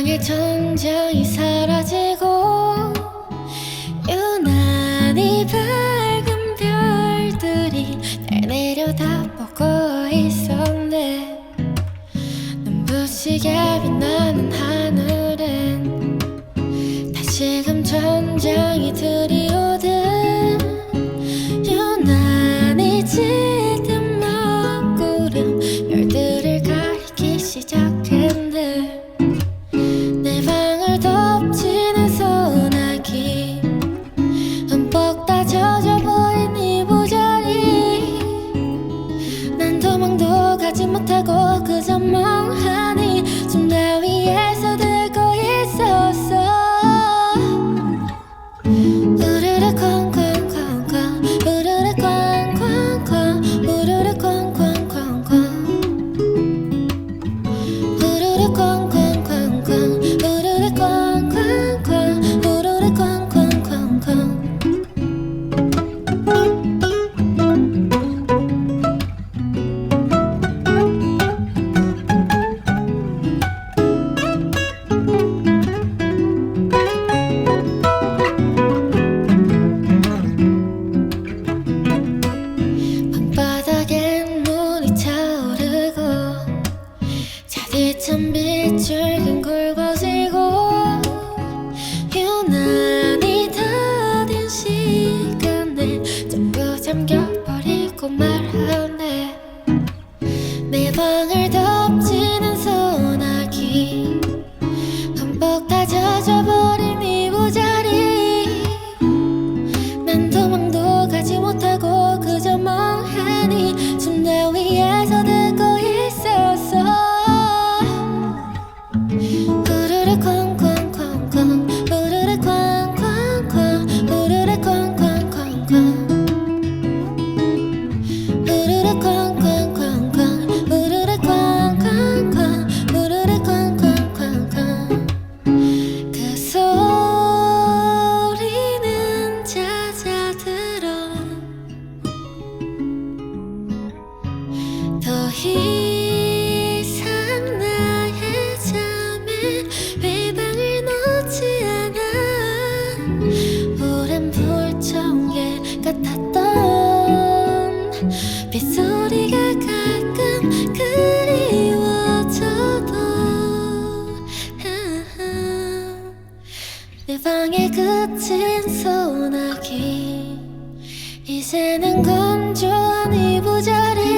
세상의 전쟁이 사라지고 유난히 밝은 별들이 날 내려다보고 있었네. 눈부시게 빛나는 하지 못해 찬 빛을 든 굵어지고 유난히 다된 시간에 자꾸 잠겨버리고 말하네. 내 방을 다 내 방에 그친 소나기. 이제는 건조한 이 부자리